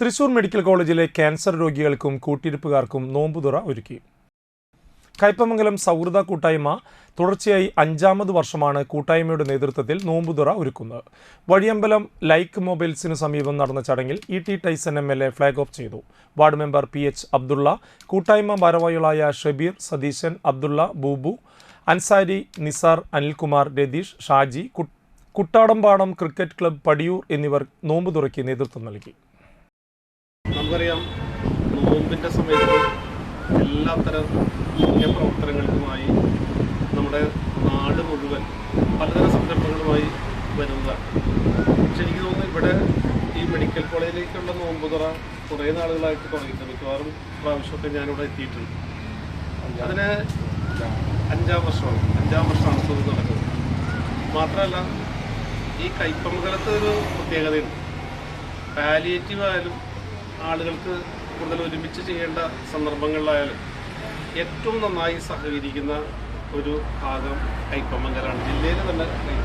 Thrissur medical കോളേജിലെ cancer രോഗികൾക്കും കൂട്ടിരിപ്പുകാർക്കും നോമ്പുതുറ ഒരുക്കി. കയ്പമംഗലം സൗഹൃദ കൂട്ടായ്മ തുടർച്ചയായി അഞ്ചാമത് വർഷമാണ് കൂട്ടായ്മയുടെ നേതൃത്വത്തിൽ നോമ്പുതുറ ഒരുക്കുന്നത്. വഴിയമ്പലം ലൈക്ക് മൊബൈൽസിന് സമീപം നടന്ന ചടങ്ങിൽ E T Taison M L A flag off ചെയ്തു. Ward member P H Abdulla കൂട്ടായ്മ ഭാരവാഹികളായ ഷബീർ സതീശൻ അബ്ദുള്ള ബൂബു അൻസാരി നിസാർ അനിൽകുമാർ രതീഷ് ഷാജി കുട്ടാടമ്പാടം ക്രിക്കറ്റ് ക്ലബ് പടിയൂർ എന്നിവർ നോമ്പുതുറയ്ക്ക് നേതൃത്വം നൽകി. നമുക്കറിയാം നോമ്പിന്റെ സമയത്ത് എല്ലാ എല്ലാത്തരം പുണ്യപ്രവർത്തനങ്ങൾക്കുമായി നമ്മുടെ നാട് മുഴുവൻ പലതരം സംരംഭങ്ങളുമായി വരുന്നതാണ്. പക്ഷെ എനിക്ക് തോന്നുന്നു ഇവിടെ ഈ മെഡിക്കൽ കോളേജിലേക്കുള്ള നോമ്പ് തുറ കുറേ നാളുകളായിട്ട് തുടങ്ങിയിട്ട് മിക്കവാറും പ്രാവശ്യമൊക്കെ ഞാനിവിടെ എത്തിയിട്ടുണ്ട്. അതിന് അഞ്ചാം വർഷമാണ്. അഞ്ചാം വർഷമാണ് ഇത് നടക്കുന്നത്. മാത്രമല്ല ഈ കൈപ്പമംഗലത്ത് ഒരു പ്രത്യേകതയുണ്ട്. പാലിയേറ്റീവ് ആയാലും ആളുകൾക്ക് കൂടുതൽ ഒരുമിച്ച് ചെയ്യേണ്ട സന്ദർഭങ്ങളിലായാലും ഏറ്റവും നന്നായി സഹകരിക്കുന്ന ഒരു ഭാഗം കൈപ്പമംഗലാണ് ജില്ലയിൽ തന്നെ കൈപ്പമംഗലം